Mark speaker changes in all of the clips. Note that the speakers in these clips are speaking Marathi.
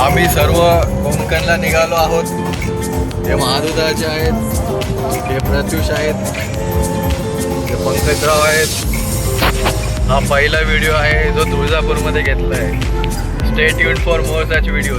Speaker 1: आम्ही सर्व कोंकणला निघालो आहोत. हे महादुदाचे आहेत हे प्रत्युष आहेत हे पंकजराव आहेत. हा पहिला व्हिडिओ आहे जो तुळजापूरमध्ये घेतला आहे stay tuned for more such
Speaker 2: video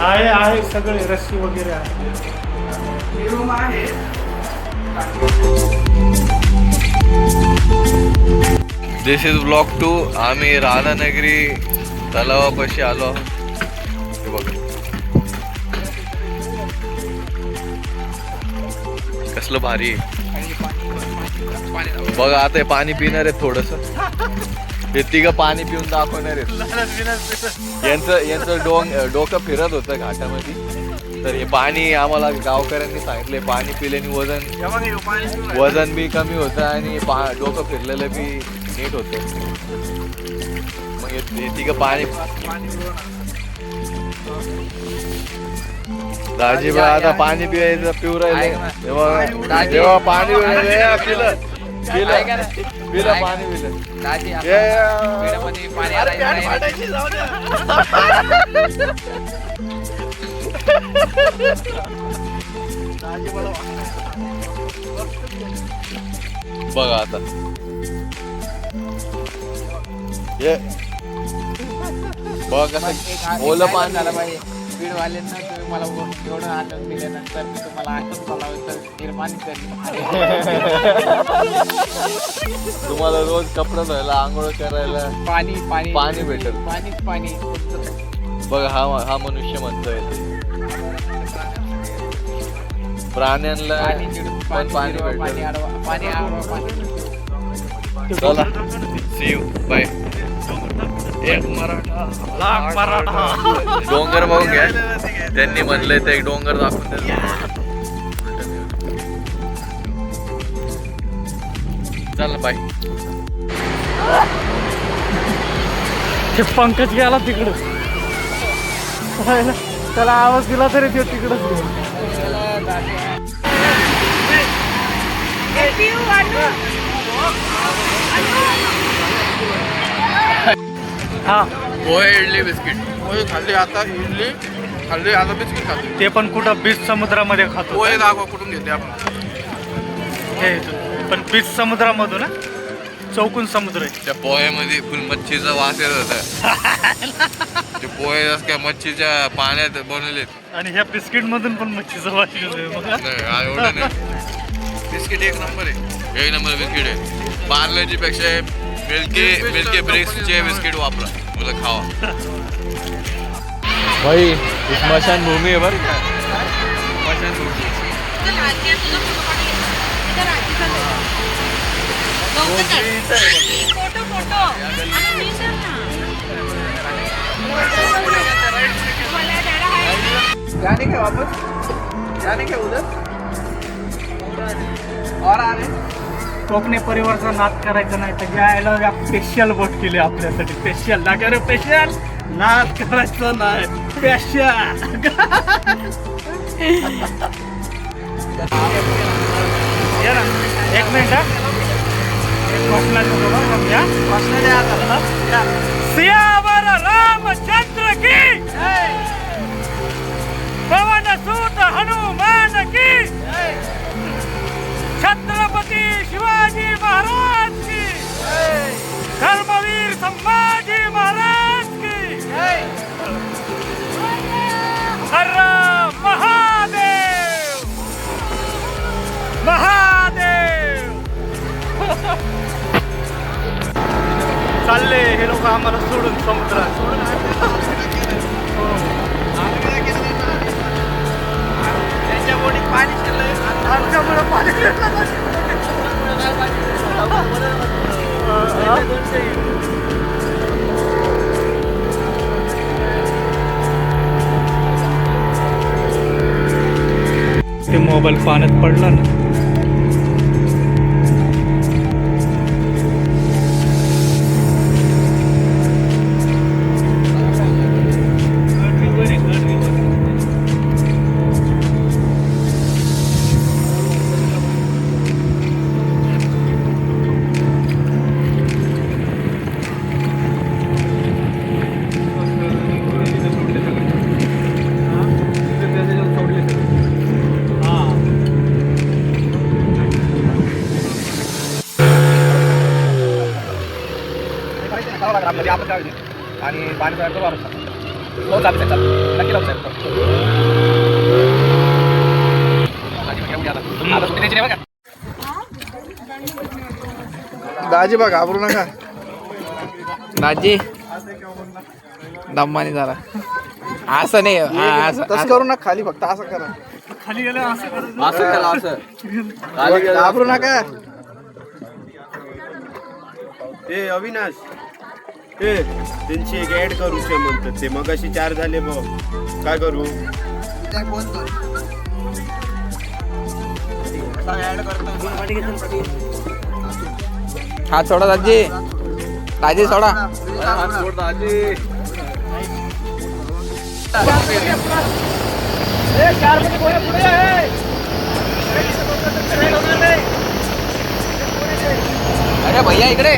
Speaker 2: आहे आहे सगळे रस्सी वगैरे आहे.
Speaker 1: दिस इज ब्लॉक टू आम्ही राधानगरी तलावापाशी आलो आहोत. हे बघा. कसलं भारी आहे. बघा आता पाणी पिणार आहे थोडस. हे तिघं पाणी पिऊन दाखवणार आहेत. यांचं यांचं डोंग डोकं फिरत होतं घाटामध्ये. तर हे पाणी आम्हाला गावकऱ्यांनी सांगितले पाणी पिल्याने वजन वजन बी कमी होतं आणि पा डोकं फिरलेलं बी नीट होतं. मग हे तिघं पाणी दाजीबा आता पाणी पिवायचं पिऊ राहिले तेव्हा पाणी पिलं पाणी. बघा आता. ये बघा कसं ओलं पाणी.
Speaker 3: झालं पाहिजे. बीडवाल्यांना तुम्ही मला एवढं आनंद दिल्यानंतर मी तुम्हाला आठवण बोलावं तर निर्माण करेन.
Speaker 1: तुम्हाला रोज कपडे धुवायला आंघोळ करायला
Speaker 3: पाणी पाणी.
Speaker 1: पाणी भेटेल.
Speaker 3: पाणी पाणी.
Speaker 1: बघा हा हा मनुष्य म्हणतोय. प्राण्यांना
Speaker 3: पाणी चिडून
Speaker 1: पण
Speaker 3: पाणी
Speaker 1: पाणी
Speaker 3: जिरवा, पाणी
Speaker 1: भेटेल चला. सी यू बाय डोंगर बघून घ्या. त्यांनी म्हणलंय ते एक डोंगर दाखवून द्या चल बाय.
Speaker 2: ते पंकज गेला तिकडं. त्याला आवाज दिला तरी तो तिकडच हा.
Speaker 1: पोहे इडली बिस्किट.
Speaker 4: पोहे खाल्ले आता इडली खाल्ले आता बिस्किट खाल्ले
Speaker 2: ते पण कुठं बीच समुद्रामध्ये खातो.
Speaker 4: पोहे दाखवा कुठून घेते आपण.
Speaker 2: हे इथून. पण बीच समुद्रामधून चौकून समुद्र आहे.
Speaker 1: त्या पोह्यामध्ये फुल मच्छीचा वास येत होता. ते पोहे जसं काय मच्छीच्या पाण्यात बनवले
Speaker 2: आणि ह्या बिस्किट मधून पण मच्छीचा वास येतोय बघा.
Speaker 1: एवढं नाही. बिस्किट एक नंबर आहे. एक नंबर बिस्किट आहे. पार्लेजी पेक्षा मिल्की मिल्की ब्रिक्सचे बिस्किट वापरा मुलं खावा भाई स्मशान भूमी आहे बरं का स्मशान भूमी
Speaker 5: फ़ोटो फ़ोटो
Speaker 3: जाने के वापस? जाने के उधर? और आ रहे
Speaker 2: कोकणी परिवारचा नाद करायचा नाही तर यायला स्पेशल बोट केली आपल्यासाठी. स्पेशल ना रे स्पेशल नाद करायचा नाही. स्पेशल एक मिनिट. सियावर रामचंद्र की! आम्हाला सोडून समुद्रात. त्यांच्या बोटीत पाणी शिरलंय आमच्यामुळे पाणी ते मोबाईल पाण्यात पडला ना
Speaker 6: आणि पाणी तयार करू आपण हो चालतं चालतं. नक्की नाही. बघा
Speaker 4: दाजी बा घाबरू नका.
Speaker 3: दाजी. दम्मानी झाला असं नाही हा, असं
Speaker 4: तसं करू नका खाली फक्त असं करा.
Speaker 2: खाली गेलं असं
Speaker 1: गेलं.
Speaker 4: घाबरू नका.
Speaker 7: ए अविनाश. ए त्यांची एक ऍड करूचे म्हणतात ते मग अशी चार झाले बघ काय करू?
Speaker 3: हात सोडा दाजी. दाजी सोडा.
Speaker 1: हात सोड दाजी.
Speaker 3: अरे भैया इकडे.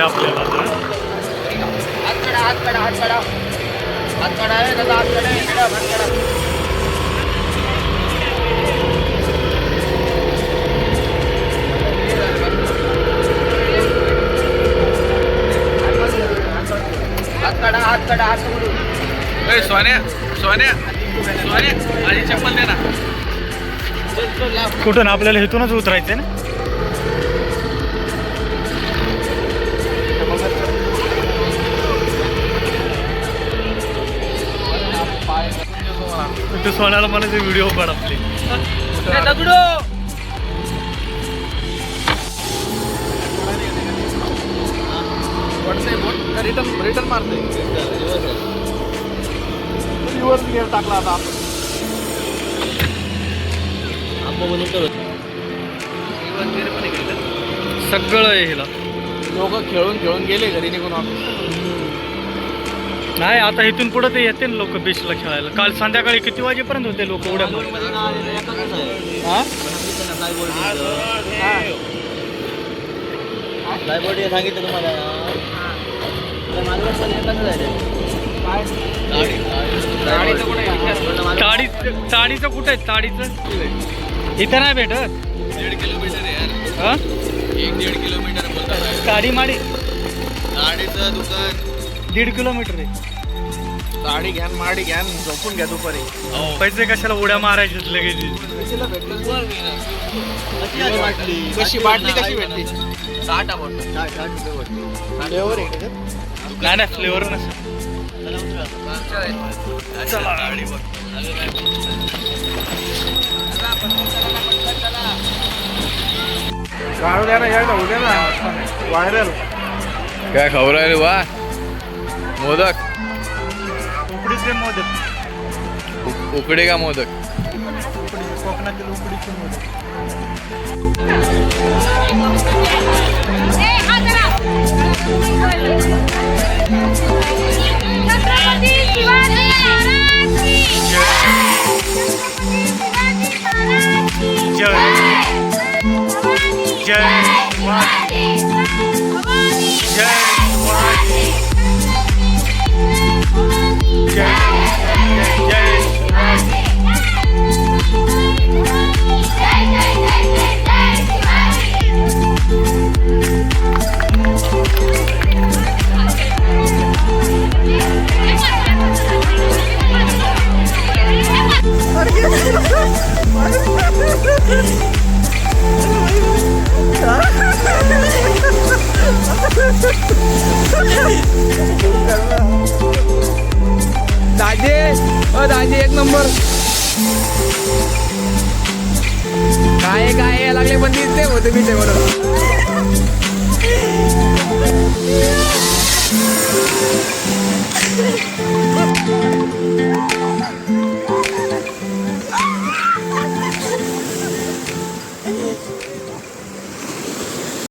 Speaker 2: उतरायचंय आपल्याला.
Speaker 1: ए, सोन्या सोन्या सोन्या माझी चप्पल दे ना.
Speaker 2: कुठून? आपल्याला इथूनच उतरायचं ना? तू सोन्याला मला ते व्हिडिओ काढ आपले
Speaker 1: रिटर्न रिटर्न मारते. रिव्हर्स गिअर टाकला आता. आपण
Speaker 2: सगळं आहे हिला.
Speaker 3: लोक खेळून खेळून गेले घरी निघून वापस
Speaker 2: नाही आता इथून पुढे ते येते लोक बीचला खेळायला. काल संध्याकाळी किती वाजेपर्यंत होते लोक उड्या मारत? हा? ताडी ताडीचं कुठं आहे? ताडीचं? इथं नाही भेटत?
Speaker 1: दीड किलोमीटर
Speaker 2: हा?
Speaker 1: एक दीड किलोमीटर
Speaker 2: ताडी माडी
Speaker 1: दुकान.
Speaker 2: दीड किलोमीटर आहे.
Speaker 7: गाडी घ्या माडी घ्या झोपून घ्या दुपारी.
Speaker 1: हो.
Speaker 2: पैसे कशाला उड्या मारायचे लगेच?
Speaker 3: कशी बाटली कशी भेटली?
Speaker 1: साठ आपण.
Speaker 2: नाही नाही फ्लेवर नसेल. गाळू द्या ना या ना. व्हायरल
Speaker 1: काय खबर आहे रे वा मोदक.
Speaker 2: उकडीचे मोदक
Speaker 1: उ- उकडे का मोदक
Speaker 2: उकडी कोकणातील उकडीचे मोदक
Speaker 5: ए, हा जरा. छत्रपती शिवाजी महाराज की छत्रपती शिवाजी महाराज की
Speaker 2: जय जय शिवाजी
Speaker 5: भवानी
Speaker 2: जय शिवाजी जय जय जय शिवाजी
Speaker 6: दाजे काय काय या लागले पण दिसते होते मी ते बरोबर